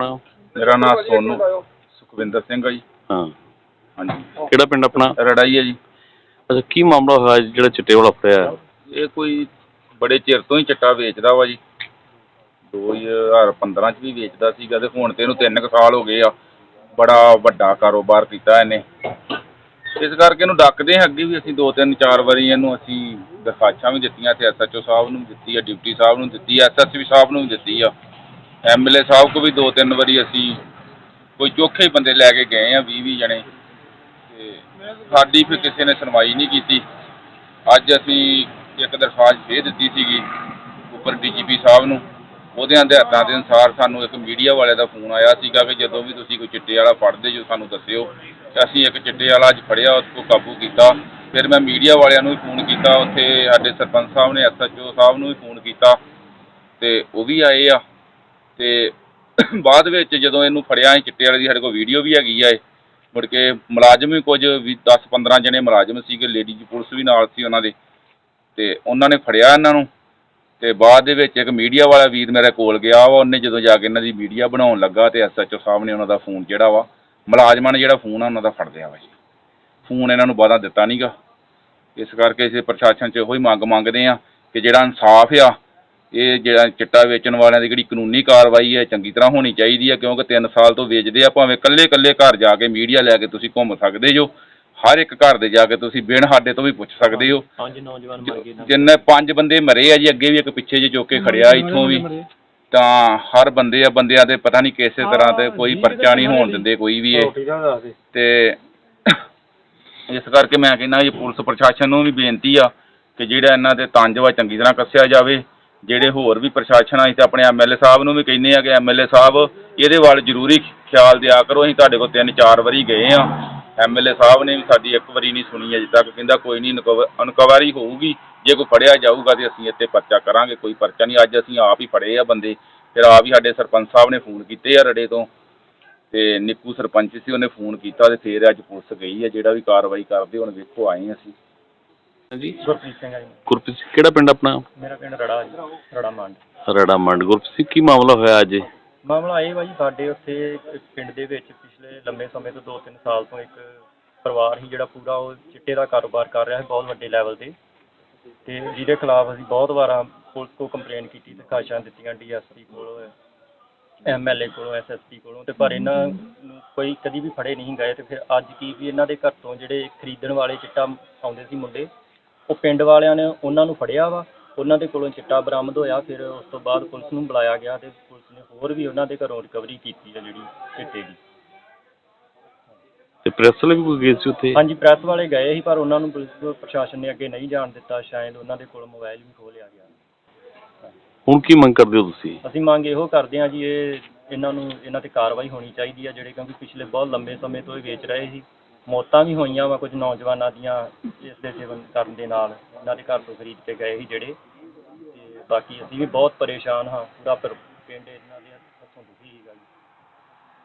ਆਪਣਾ? ਮੇਰਾ ਨਾਮ ਸੋਨੂ। ਸੁਖਵਿੰਦਰ ਸਿੰਘ ਆ ਜੀ। ਹਾਂ। ਹਾਂਜੀ। ਕਿਹੜਾ ਪਿੰਡ ਆਪਣਾ? ਰੜਾਈ ਹੈ ਜੀ। ਅੱਛਾ ਕੀ ਮਾਮਲਾ ਹੋਇਆ ਜਿਹੜਾ ਚਿੱਟੇ ਵਾਲਾ ਫੜਿਆ? ਇਹ ਕੋਈ ਬੜੇ ਚਿਰ ਤੋਂ ਹੀ ਚਿੱਟਾ ਵੇਚਦਾ ਵਾ ਜੀ। 2015 ਚ ਵੀ ਵੇਚਦਾ ਸੀਗਾ ਤੇ ਹੁਣ ਤੇ ਇਹਨੂੰ 3 ਕੁ ਸਾਲ ਹੋ ਗਏ ਆ। ਬੜਾ ਵੱਡਾ ਕਾਰੋਬਾਰ ਕੀਤਾ ਇਹਨੇ। ਇਸ ਕਰਕੇ ਇਹਨੂੰ ਡੱਕਦੇ ਹਾਂ ਅੱਗੇ ਵੀ ਅਸੀਂ ਦੋ ਤਿੰਨ ਚਾਰ ਵਾਰੀ ਇਹਨੂੰ ਅਸੀਂ ਦਰਖਾਸਤਾਂ ਵੀ ਦਿੱਤੀਆਂ ਤੇ ਐਸਐਚਓ ਸਾਹਿਬ ਨੂੰ ਦਿੱਤੀ ਆ ਡਿਪਟੀ ਸਾਹਿਬ ਨੂੰ ਦਿੱਤੀ ਆ ਐਸਐਸਪੀ ਸਾਹਿਬ ਨੂੰ ਦਿੱਤੀ ਆ। ਐਮਐਲਏ ਸਾਹਿਬ ਕੋ ਵੀ ਦੋ ਤਿੰਨ ਵਾਰੀ ਅਸੀਂ ਕੋਈ ਚੋਖੇ ਬੰਦੇ ਲੈ ਕੇ ਗਏ ਆ 20 20 ਜਣੇ। ਤੇ ਸਾਡੀ ਫਿਰ ਕਿਸੇ ਨੇ ਸੁਣਵਾਈ ਨਹੀਂ ਕੀਤੀ। ਅੱਜ ਅਸੀਂ ਇੱਕ ਦਰਖਾਸਤ ਦੇ ਦਿੱਤੀ ਸੀਗੀ ਉੱਪਰ ਡੀਜੀਪੀ ਸਾਹਿਬ ਨੂੰ। ਉਹਦੇ ਹਦਾਇਤਾਂ ਦੇ ਅਨੁਸਾਰ ਸਾਨੂੰ ਇੱਕ ਮੀਡੀਆ ਵਾਲੇ ਦਾ ਫੋਨ ਆਇਆ ਸੀਗਾ ਕਿ ਜਦੋਂ ਵੀ ਤੁਸੀਂ ਕੋਈ ਚਿੱਟੇ ਵਾਲਾ ਫੜਦੇ ਜੋ ਸਾਨੂੰ ਦੱਸਿਓ, ਤੇ ਅਸੀਂ ਇੱਕ ਚਿੱਟੇ ਵਾਲਾ ਅੱਜ ਫੜਿਆ, ਉਸ ਕੋ ਕਾਬੂ ਕੀਤਾ। ਫਿਰ ਮੈਂ ਮੀਡੀਆ ਵਾਲਿਆਂ ਨੂੰ ਵੀ ਫੋਨ ਕੀਤਾ, ਉੱਥੇ ਸਾਡੇ ਸਰਪੰਚ ਸਾਹਿਬ ਨੇ ਐਸਐਚਓ ਸਾਹਿਬ ਨੂੰ ਵੀ ਫੋਨ ਕੀਤਾ। ਤੇ ਉਹ ਵੀ ਆਏ ਆ। ਤੇ ਬਾਅਦ ਵਿੱਚ ਜਦੋਂ ਇਹਨੂੰ ਫੜਿਆ ਸੀ ਚਿੱਟੇ ਵਾਲੇ ਦੀ ਸਾਡੇ ਕੋਲ ਵੀਡੀਓ ਵੀ ਹੈਗੀ ਆ ਇਹ। ਮੁੜ ਕੇ ਮੁਲਾਜ਼ਮ ਵੀ ਕੁਝ ਵੀ 10 15 ਜਣੇ ਮੁਲਾਜ਼ਮ ਸੀਗੇ ਲੇਡੀਜ਼ ਪੁਲਿਸ ਵੀ ਨਾਲ ਸੀ ਉਹਨਾਂ ਦੇ। ਤੇ ਉਹਨਾਂ ਨੇ ਫੜਿਆ ਇਹਨਾਂ ਨੂੰ। ਤੇ ਬਾਅਦ ਦੇ ਵਿੱਚ ਇੱਕ ਮੀਡੀਆ ਵਾਲਾ ਵੀਰ ਮੇਰੇ ਕੋਲ ਗਿਆ ਵਾ, ਉਹਨੇ ਜਦੋਂ ਜਾ ਕੇ ਇਹਨਾਂ ਦੀ ਵੀਡੀਓ ਬਣਾਉਣ ਲੱਗਾ ਤੇ ਐਸਐਚਓ ਸਾਹਿਬ ਨੇ ਉਹਨਾਂ ਦਾ ਫੋਨ ਜਿਹੜਾ ਵਾ, ਮੁਲਾਜ਼ਮਾਂ ਨੇ ਜਿਹੜਾ ਫੋਨ ਆ ਉਹਨਾਂ ਦਾ ਫੜ ਲਿਆ ਵਾ ਜੀ। ਫੋਨ ਇਹਨਾਂ ਨੂੰ ਬਾਅਦਾਂ ਦਿੱਤਾ ਨਹੀਂਗਾ ਇਸ ਕਰਕੇ ਅਸੀਂ ਪ੍ਰਸ਼ਾਸਨ 'ਚ ਇਹੋ ਹੀ ਮੰਗ ਮੰਗਦੇ ਆ ਕਿ ਜਿਹੜਾ ਇਨਸਾਫ ਆ ਇਹ ਜਿਹੜਾ ਚਿੱਟਾ ਵੇਚਣ ਵਾਲਿਆਂ ਦੀ ਜਿਹੜੀ ਕਾਨੂੰਨੀ ਕਾਰਵਾਈ ਹੈ ਚੰਗੀ ਤਰ੍ਹਾਂ ਹੋਣੀ ਚਾਹੀਦੀ ਹੈ ਕਿਉਂਕਿ 3 ਸਾਲ ਤੋਂ ਵੇਚਦੇ ਆ ਭਾਵੇਂ ਕੱਲੇ-ਕੱਲੇ ਘਰ ਜਾ ਕੇ ਮੀਡੀਆ ਲੈ ਕੇ ਤੁਸੀਂ ਘੁੰਮ ਸਕਦੇ ਜੋ ਹਰ ਇੱਕ ਘਰ ਦੇ ਜਾ ਕੇ ਤੁਸੀਂ ਬਿਨ ਸਾਡੇ ਤੋਂ ਵੀ ਪੁੱਛ ਸਕਦੇ ਹੋ। ਪੰਜ ਨੌਜਵਾਨ ਮਰ ਗਏ ਜਿੰਨੇ ਪੰਜ ਬੰਦੇ ਮਰੇ ਆ ਜੀ ਅੱਗੇ ਵੀ ਇੱਕ ਪਿੱਛੇ ਜੇ ਚੁੱਕ ਕੇ ਖੜਿਆ ਇੱਥੋਂ ਵੀ। ਤਾਂ ਹਰ ਬੰਦੇ ਆ ਬੰਦਿਆਂ ਦੇ ਪਤਾ ਨਹੀਂ ਕਿਸੇ ਤਰ੍ਹਾਂ ਤੇ ਕੋਈ ਪਰਚਾ ਨਹੀਂ ਹੋਣ ਦਿੰਦੇ ਕੋਈ ਵੀ ਇਹ। ਤੇ ਇਸ ਕਰਕੇ ਮੈਂ ਕਹਿੰਦਾ ਜੀ ਪੁਲਿਸ ਪ੍ਰਸ਼ਾਸਨ ਨੂੰ ਵੀ ਬੇਨਤੀ ਆ ਕਿ ਜਿਹੜਾ ਇਹਨਾਂ ਦੇ ਤੰਜ ਵਾ ਚੰਗੀ ਤਰ੍ਹਾਂ ਕੱਸਿਆ ਜਾਵੇ। ਜਿਹੜੇ ਹੋਰ ਵੀ ਪ੍ਰਸ਼ਾਸਨ ਆ, ਅਸੀਂ ਤੇ ਆਪਣੇ ਐਮਐਲਏ ਸਾਹਿਬ ਨੂੰ ਵੀ ਕਹਿੰਦੇ ਆ ਕਿ ਐਮਐਲਏ ਸਾਹਿਬ, ਇਹਦੇ ਵੱਲ ਜ਼ਰੂਰੀ ਖਿਆਲ ਦਿਆ ਕਰੋ, ਅਸੀਂ ਤੁਹਾਡੇ ਕੋਲ ਤਿੰਨ ਚਾਰ ਵਾਰੀ ਗਏ ਆ। ਐਮਐਲਏ ਸਾਹਿਬ ਨੇ ਵੀ ਸਾਡੀ ਇੱਕ ਵਾਰੀ ਨਹੀਂ ਸੁਣੀ ਅਜੇ ਤੱਕ, ਕਹਿੰਦਾ ਕੋਈ ਨਹੀਂ ਇਨਕੁਆਇਰੀ ਹੋਊਗੀ, ਜੇ ਕੋਈ ਫੜਿਆ ਜਾਊਗਾ ਤੇ ਅਸੀਂ ਇੱਥੇ ਪਰਚਾ ਕਰਾਂਗੇ, ਕੋਈ ਪਰਚਾ ਨਹੀਂ, ਅੱਜ ਅਸੀਂ ਆਪ ਹੀ ਫੜੇ ਆ ਬੰਦੇ, ਫਿਰ ਆਪ ਹੀ ਸਾਡੇ ਸਰਪੰਚ ਸਾਹਿਬ ਨੇ ਫੋਨ ਕੀਤੇ ਆ ਰੜੇ ਤੋਂ, ਤੇ ਨਿੱਕੂ ਸਰਪੰਚ ਸੀ, ਉਹਨੇ ਫੋਨ ਕੀਤਾ ਤੇ ਫੇਰ ਅੱਜ ਪੁਲਿਸ ਗਈ ਆ, ਜਿਹੜਾ ਵੀ ਕਾਰਵਾਈ ਕਰਦੇ ਹੁਣ, ਵੇਖੋ ਆਏ ਅਸੀਂ। ਗੁਰਪ੍ਰੀਤ ਸਿੰਘ ਆ ਜੀ। ਗੁਰਪ੍ਰੀਤ ਸਿੰਘ ਕਿਹੜਾ ਪਿੰਡ ਆਪਣਾ? ਮੇਰਾ ਪਿੰਡ ਰੜਾ ਜੀ ਰੜਾ ਮੰਡ। ਰੜਾ ਮੰਡ। ਗੁਰਪ੍ਰੀਤ ਸਿੰਘ ਕੀ ਮਾਮਲਾ ਹੋਇਆ ਅੱਜ? ਮਾਮਲਾ ਇਹ ਵਾ ਜੀ ਸਾਡੇ ਉੱਥੇ ਇੱਕ ਪਿੰਡ ਦੇ ਵਿੱਚ ਪਿਛਲੇ ਲੰਬੇ ਸਮੇਂ ਤੋਂ 2-3 ਸਾਲ ਤੋਂ ਇੱਕ ਪਰਿਵਾਰ ਸੀ ਜਿਹੜਾ ਪੂਰਾ ਉਹ ਚਿੱਟੇ ਦਾ ਕਾਰੋਬਾਰ ਕਰ ਰਿਹਾ ਹੈ ਬਹੁਤ ਵੱਡੇ ਲੈਵਲ ਤੇ। ਤੇ ਜਿਹਦੇ ਖਿਲਾਫ ਅਸੀਂ ਬਹੁਤ ਵਾਰਾਂ ਪੁਲਿਸ ਕੋ ਕੰਪਲੇਨ ਕੀਤੀ ਦਰਖਾਸ਼ਾਂ ਦਿੱਤੀਆਂ ਡੀਐਸਪੀ ਕੋਲ ਐਮਐਲਏ ਕੋਲੋਂ ਐਸਐਸਪੀ ਕੋਲੋਂ। ਤੇ ਪਰ ਇਹਨਾਂ ਨੂੰ ਕੋਈ ਕਦੀ ਵੀ ਫੜੇ ਨਹੀਂ ਗਏ ਤੇ ਫਿਰ ਅੱਜ ਕੀ ਵੀ ਇਹਨਾਂ ਦੇ ਘਰ ਤੋਂ ਜਿਹੜੇ ਖਰੀਦਣ ਵਾਲੇ ਚਿੱਟਾ ਆਉਂਦੇ ਸੀ ਮੁੰਡੇ ਉਹ ਪਿੰਡ ਵਾਲਿਆਂ ਨੇ ਉਹਨਾਂ ਨੂੰ ਫੜਿਆ ਵਾ ਉਹਨਾਂ ਦੇ ਕੋਲੋਂ ਚਿੱਟਾ ਬਰਾਮਦ ਹੋਇਆ ਫਿਰ ਉਸ ਤੋਂ ਬਾਅਦ ਪੁਲਿਸ ਨੂੰ ਬੁਲਾਇਆ ਗਿਆ ਤੇ ਪੁਲਿਸ ਨੇ ਹੋਰ ਵੀ ਉਹਨਾਂ ਦੇ ਘਰੋਂ ਰਿਕਵਰੀ ਕੀਤੀ ਹੈ ਜਿਹੜੀ ਚਿੱਟੇ ਦੀ। ਤੇ ਪ੍ਰੈਸ ਵਾਲੇ ਵੀ ਕੋਈ ਗਏ ਸੀ ਉੱਥੇ? ਹਾਂਜੀ ਪ੍ਰੈਸ ਵਾਲੇ ਗਏ ਸੀ ਪਰ ਉਹਨਾਂ ਨੂੰ ਪੁਲਿਸ ਪ੍ਰਸ਼ਾਸਨ ਨੇ ਅੱਗੇ ਨਹੀਂ ਜਾਣ ਦਿੱਤਾ ਸ਼ਾਇਦ ਉਹਨਾਂ ਦੇ ਕੋਲ ਮੋਬਾਈਲ ਵੀ ਖੋਹ ਲਿਆ ਗਿਆ। ਹੁਣ ਕੀ ਮੰਗ ਕਰਦੇ ਹੋ ਤੁਸੀਂ? ਅਸੀਂ ਮੰਗ ਇਹੋ ਕਰਦੇ ਹਾਂ ਜੀ ਇਹ ਇਹਨਾਂ ਨੂੰ ਇਹਨਾਂ ਤੇ ਕਾਰਵਾਈ ਹੋਣੀ ਚਾਹੀਦੀ ਹੈ ਜਿਹੜੇ ਕਿਉਂਕਿ ਪਿਛਲੇ ਬਹੁਤ ਲੰਬੇ ਸਮੇਂ ਤੋਂ ਇਹ ਵੇਚ ਰਹੇ ਸੀ। ਮੌਤਾਂ ਵੀ ਹੋਈਆਂ ਵਾ ਕੁਝ ਨੌਜਵਾਨਾਂ ਦੀਆਂ ਇਸ ਦੇ ਸੇਵਨ ਕਰਨ ਦੇ ਨਾਲ। ਇਹਨਾਂ ਦੇ ਘਰ ਤੋਂ ਖਰੀਦ ਕੇ ਗਏ ਸੀ ਜਿਹੜੇ। ਤੇ ਬਾਕੀ ਅਸੀਂ ਵੀ ਬਹੁਤ ਪਰੇਸ਼ਾਨ ਹਾਂ। ਪੂਰਾ ਪਰ- ਪਿੰਡ ਇਹਨਾਂ ਦੇ ਹੱਥੋਂ ਦੁਖੀ ਸੀਗਾ ਜੀ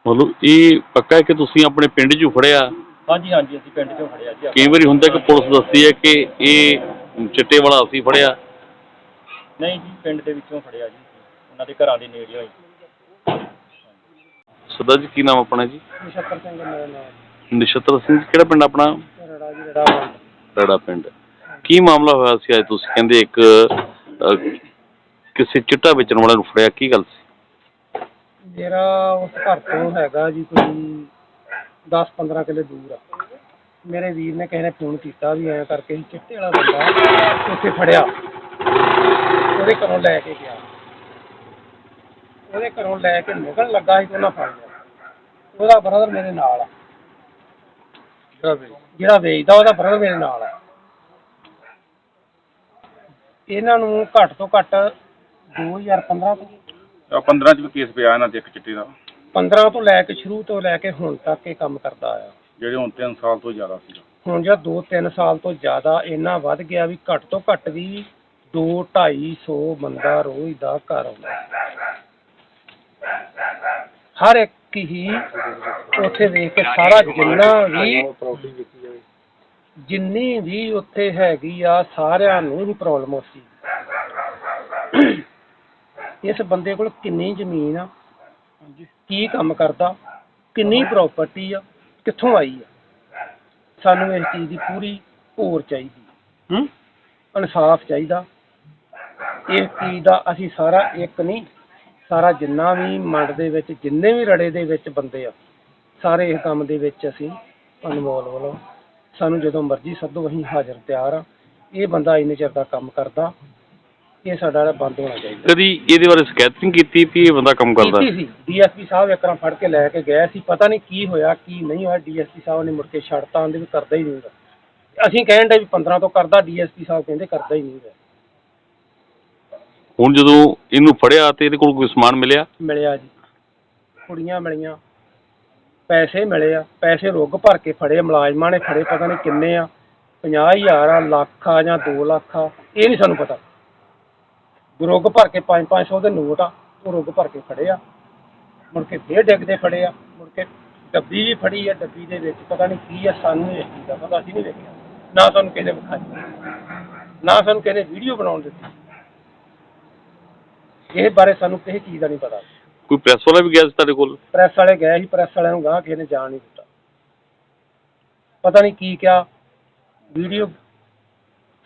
ਮਤਲਬ ਇਹ ਪੱਕਾ ਹੈ ਕਿ ਤੁਸੀਂ ਆਪਣੇ ਪਿੰਡ 'ਚੋਂ ਫੜਿਆ? ਹਾਂਜੀ ਹਾਂਜੀ ਅਸੀਂ ਪਿੰਡ ਚੋਂ ਫੜਿਆ ਜੀ। ਕਈ ਵਾਰੀ ਹੁੰਦਾ ਕਿ ਪੁਲਿਸ ਦੱਸਦੀ ਹੈ ਕਿ ਇਹ ਚਿੱਟੇ ਵਾਲਾ ਅਸੀਂ ਫੜਿਆ। ਨਹੀਂ ਜੀ ਪਿੰਡ ਦੇ ਵਿੱਚੋਂ ਫੜਿਆ ਜੀ ਅਸੀਂ। ਉਹਨਾਂ ਦੇ ਘਰਾਂ ਦੇ ਨੇੜੇ ਹੋਈ ਸਦਾ ਜੀ ਕੀ ਨਾਮ ਆਪਣਾ ਜੀ? ਨਛੱਤਰ ਸਿੰਘ ਮੇਰਾ ਨਾਮ ਨਛੱਤਰ ਸਿੰਘ ਜੀ, ਕਿਹੜਾ ਪਿੰਡ ਆਪਣਾ? ਰੜਾ ਜੀ ਰੜਾ ਰੜਾ ਪਿੰਡ। ਕੀ ਮਾਮਲਾ ਹੋਇਆ ਸੀ ਅੱਜ ਤੁਸੀਂ? ਕਹਿੰਦੇ ਇੱਕ ਅਹ, ਕਿਸੇ ਚਿੱਟਾ ਵੇਚਣ ਵਾਲੇ ਨੂੰ ਫੜਿਆ ਕੀ ਗੱਲ ਸੀ? ਮੇਰਾ ਉਸ ਘਰ ਤੋਂ ਹੈਗਾ ਜੀ ਕੋਈ 10-15 ਕਿਲੇ ਦੂਰ ਆ। ਮੇਰੇ ਵੀਰ ਨੇ ਕਿਸੇ ਨੇ ਫੋਨ ਕੀਤਾ ਵੀ ਐਂ ਕਰਕੇ ਅਸੀਂ ਚਿੱਟੇ ਵਾਲਾ ਬੰਦਾ ਉੱਥੇ ਫੜਿਆ। ਉਹਦੇ ਘਰੋਂ ਲੈ ਕੇ ਗਿਆ। ਉਹਦੇ ਘਰੋਂ ਲੈ ਕੇ ਨਿਕਲਣ ਲੱਗਾ ਸੀ ਤੇ ਉਹਨਾਂ ਫੜ ਲਿਆ। ਉਹਦਾ ਬ੍ਰਦਰ ਮੇਰੇ ਨਾਲ ਆ। ਜਿਹੜਾ ਵੇਚਦਾ ਉਹਦਾ ਬ੍ਰਦਰ ਮੇਰੇ ਨਾਲ ਆ ਇਹਨਾਂ ਨੂੰ ਘੱਟ ਤੋਂ ਘੱਟ 2015 ਤੋਂ ਆਹ 15 ਚ ਵੀ ਕੇਸ ਪਿਆ ਇਹਨਾਂ ਤੇ ਇੱਕ ਚਿੱਟੇ ਦਾ। 15 ਤੋਂ ਲੈ ਕੇ ਸ਼ੁਰੂ ਤੋਂ ਲੈ ਕੇ ਹੁਣ ਤੱਕ ਇਹ ਕੰਮ ਕਰਦਾ ਆ। ਜਿਹੜੇ ਹੁਣ 3 ਸਾਲ ਤੋਂ ਜ਼ਿਆਦਾ ਸੀਗਾ। ਹੁਣ ਜਿਹੜਾ 2-3 ਸਾਲ ਤੋਂ ਜ਼ਿਆਦਾ ਇੰਨਾ ਵੱਧ ਗਿਆ ਵੀ ਘੱਟ ਤੋਂ ਘੱਟ ਵੀ 2-250 ਬੰਦਾ ਰੋਜ਼ ਦਾ ਘਰ ਆਉਂਦਾ। ਹਰ ਇੱਕ ਹੀ ਉੱਥੇ ਦੇਖ ਕੇ ਸਾਰਾ ਜਿੰਨਾ ਵੀ ਜਿੰਨੀ ਵੀ ਉੱਥੇ ਹੈਗੀ ਆ, ਸਾਰਿਆਂ ਨੂੰ ਹੀ ਪ੍ਰੋਬਲਮ ਸੀ ਇਸ ਬੰਦੇ ਕੋਲ ਕਿੰਨੀ ਜ਼ਮੀਨ ਆ, ਕੀ ਕੰਮ ਕਰਦਾ, ਕਿੰਨੀ ਪ੍ਰਾਪਰਟੀ ਆ, ਕਿੱਥੋਂ ਆਈ ਆ। ਸਾਨੂੰ ਇਸ ਚੀਜ਼ ਦੀ ਪੂਰੀ ਹੋਰ ਚਾਹੀਦੀ ਹੂੰ? ਇਨਸਾਫ ਚਾਹੀਦਾ। ਇਸ ਚੀਜ਼ ਦਾ ਅਸੀਂ ਸਾਰਾ ਇੱਕ ਨਹੀਂ ਸਾਰਾ ਜਿੰਨਾ ਵੀ ਮੰਡ ਦੇ ਵਿੱਚ ਜਿੰਨੇ ਵੀ ਰੜੇ ਦੇ ਵਿੱਚ ਬੰਦੇ ਆ ਸਾਰੇ ਇਸ ਕੰਮ ਦੇ ਵਿੱਚ ਅਸੀਂ ਅਨਮੋਲ ਵੱਲੋਂ ਸਾਨੂੰ ਜਦੋਂ ਮਰਜ਼ੀ ਸੱਦੋ ਅਸੀਂ ਹਾਜ਼ਰ ਤਿਆਰ ਆ। ਇਹ ਬੰਦਾ ਇੰਨੇ ਚਿਰ ਦਾ ਕੰਮ ਕਰਦਾ ਇਹ ਸਾਡਾ ਬੰਦ ਹੋਣਾ ਚਾਹੀਦਾ। ਕਦੀ ਇਹਦੇ ਬਾਰੇ ਸ਼ਿਕਾਇਤ ਨਹੀਂ ਕੀਤੀ ਵੀ ਇਹ ਬੰਦਾ ਕੰਮ ਕਰਦਾ? ਕੀਤੀ ਸੀ। ਡੀਐਸਪੀ ਸਾਹਿਬ ਇੱਕ ਵਾਰ ਫੜ ਕੇ ਲੈ ਕੇ ਗਏ ਸੀ ਪਤਾ ਨਹੀਂ ਕੀ ਹੋਇਆ ਕੀ ਨਹੀਂ ਹੋਇਆ। ਡੀਐਸਪੀ ਸਾਹਿਬ ਨੇ ਮੁੜ ਕੇ ਛੱਡਤਾ ਆਂਦੇ ਵੀ ਕਰਦਾ ਹੀ ਨਹੀਂ ਗਾ। ਅਸੀਂ ਕਹਿਣ ਦੇ ਵੀ 15 ਤੋਂ ਕਰਦਾ ਡੀਐਸਪੀ ਸਾਹਿਬ ਕਹਿੰਦੇ ਕਰਦਾ ਹੀ ਨਹੀਂ ਗਾ। ਹੁਣ ਜਦੋਂ ਇਹਨੂੰ ਫੜਿਆ ਤੇ ਇਹਦੇ ਕੋਲ ਕੋਈ ਸਮਾਨ ਮਿਲਿਆ? ਮਿਲਿਆ ਜੀ। ਕੁੜੀਆਂ ਮਿਲੀਆਂ। ਪੈਸੇ ਮਿਲੇ ਆ। ਪੈਸੇ ਰੁੱਗ ਭਰ ਕੇ ਫੜੇ। ਮੁਲਾਜ਼ਮਾਂ ਨੇ ਫੜੇ, ਪਤਾ ਨਹੀਂ ਕਿੰਨੇ ਆ। 50000 ਆ, ਲੱਖ ਆ ਜਾਂ 2 ਲੱਖ ਆ। ਇਹ ਨਹੀਂ ਸਾਨੂੰ ਪਤਾ। ਰੁੱਗ ਭਰ ਕੇ 5-500 ਦੇ ਨੋਟ ਆ। ਉਹ ਰੁੱਗ ਭਰ ਕੇ ਫੜੇ ਆ। ਮੁੜ ਕੇ ਫੇਰ ਡਿੱਗਦੇ ਫੜੇ ਆ। ਮੁੜ ਕੇ ਡੱਬੀ ਵੀ ਫੜੀ ਆ। ਡੱਬੀ ਦੇ ਵਿੱਚ ਪਤਾ ਨਹੀਂ ਕੀ ਆ, ਸਾਨੂੰ ਇਸ ਚੀਜ਼ ਦਾ ਪਤਾ ਅਸੀਂ ਨਹੀਂ ਵੇਖਿਆ। ਨਾ ਸਾਨੂੰ ਕਿਸੇ ਨੇ ਵਿਖਾਈ। ਨਾ ਸਾਨੂੰ ਕਿਸੇ ਨੇ ਵੀਡੀਓ ਬਣਾਉਣ ਦਿੱਤੀ। ਇਹ ਬਾਰੇ ਸਾਨੂੰ ਕਿਸੇ ਚੀਜ਼ ਦਾ ਨਹੀਂ ਪਤਾ। ਕੋਈ ਪ੍ਰੈਸ ਵਾਲਾ ਵੀ ਗਿਆ ਸੀ ਤੁਹਾਡੇ ਕੋਲ? ਪ੍ਰੈਸ ਵਾਲੇ ਗਏ ਸੀ ਪ੍ਰੈਸ ਵਾਲਿਆਂ ਨੂੰ ਗਾਹ ਕਿਸੇ ਨੇ ਜਾਣ ਨਹੀਂ ਦਿੱਤਾ। ਪਤਾ ਨਹੀਂ ਕੀ ਕਿਹਾ। ਵੀਡੀਓ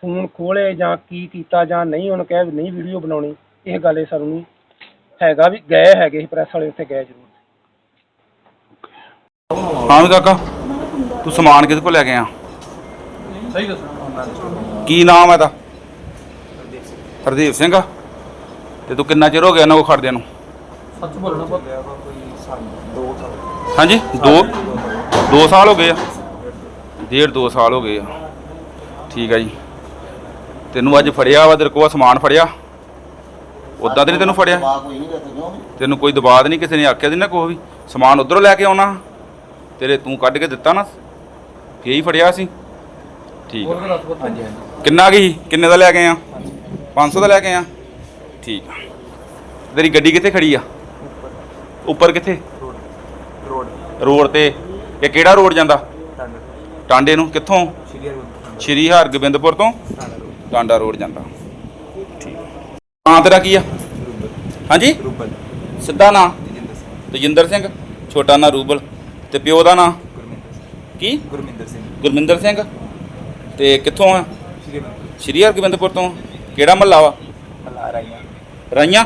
ਫੋਨ ਖੋਲੇ ਜਾਂ ਕੀ ਕੀਤਾ ਜਾਂ ਨਹੀਂ ਉਹਨੂੰ ਕਿਹਾ ਵੀ ਨਹੀਂ ਵੀਡੀਓ ਬਣਾਉਣੀ। ਇਹ ਗੱਲ ਇਹ ਸਾਨੂੰ ਨਹੀਂ ਹੈਗਾ ਵੀ ਗਏ ਹੈਗੇ ਸੀ ਪ੍ਰੈਸ ਵਾਲੇ ਉੱਥੇ ਗਏ ਜ਼ਰੂਰ। ਹਾਂ ਵੀ ਕਾਕਾ ਤੂੰ ਸਮਾਨ ਕਿਹਦੇ ਕੋਲ ਲੈ ਕੇ ਆ? ਸਹੀ ਦੱਸ ਕੀ ਨਾਮ ਹੈ ਦਾ ਹਰਦੀਪ ਸਿੰਘ। ਆ ਤੇ ਤੂੰ ਕਿੰਨਾ ਚਿਰ ਹੋ ਗਿਆ ਇਹਨਾਂ ਕੋ ਖੜਦਿਆਂ ਨੂੰ? ਸੱਚ ਬੋਲਣਾ ਦੋ ਹਾਂਜੀ 2 2 ਸਾਲ ਹੋ ਗਏ ਆ। ਡੇਢ 2 ਸਾਲ ਹੋ ਗਏ ਆ। ਠੀਕ ਆ ਜੀ। ਤੈਨੂੰ ਅੱਜ ਫੜਿਆ ਵਾ ਤੇਰੇ ਕੋਲ ਸਮਾਨ ਫੜਿਆ? ਉਦਾਂ ਤੇ ਨਹੀਂ ਤੈਨੂੰ ਫੜਿਆ? ਤੈਨੂੰ ਕੋਈ ਦਬਾਅ ਤਾਂ ਨਹੀਂ ਕਿਸੇ ਨੇ ਆਖਿਆ ਦੀ ਨਾ ਕੋਈ ਵੀ? ਸਮਾਨ ਉਧਰੋਂ ਲੈ ਕੇ ਆਉਣਾ। ਤੇਰੇ ਤੂੰ ਕੱਢ ਕੇ ਦਿੱਤਾ ਨਾ। ਫੇਰ ਹੀ ਫੜਿਆ ਸੀ। ਠੀਕ ਆ। ਹਾਂਜੀ ਹਾਂਜੀ ਕਿੰਨਾ ਗਈ ਕਿੰਨੇ ਦਾ ਲੈ ਕੇ ਆ 500 ਦਾ ਲੈ ਕੇ ਆ ਠੀਕ ਆ ਤੇਰੀ ਗੱਡੀ ਕਿੱਥੇ ਖੜੀ ਆ? ਉੱਪਰ। ਕਿੱਥੇ? ਰੋਡ। ਰੋਡ। ਤੇ। ਇਹ ਕਿਹੜਾ ਰੋਡ ਜਾਂਦਾ? ਟੰਡ। ਨੂੰ। ਕਿੱਥੋਂ? ਸ਼੍ਰੀ ਹਰਗੋਬਿੰਦ ਸ਼੍ਰੀ ਹਰਗੋਬਿੰਦਪੁਰ ਤੋਂ? ਟੰਡ ਰੋਡ। ਜਾਂਦਾ। ਠੀਕ। ਨਾਂ ਤੇਰਾ ਕੀ ਆ? ਹਾਂਜੀ? ਰੂਬਲ। ਸਿੱਧਾ ਨਾਂ? ਤਜਿੰਦਰ ਸਿੰਘ। ਛੋਟਾ ਨਾਂ ਰੂਬਲ। ਤੇ ਪਿਓ ਦਾ ਨਾਂ? ਕੀ? ਗੁਰਮਿੰਦਰ ਸਿੰਘ। ਗੁਰਮਿੰਦਰ ਸਿੰਘ। ਤੇ ਕਿੱਥੋਂ ਆ? ਸ਼੍ਰੀ ਹਰਗੋਬਿੰਦ ਸ਼੍ਰੀ ਹਰਗੋਬਿੰਦਪੁਰ ਤੋਂ। ਕਿਹੜਾ ਮਹੱਲਾ ਵਾ? Рання?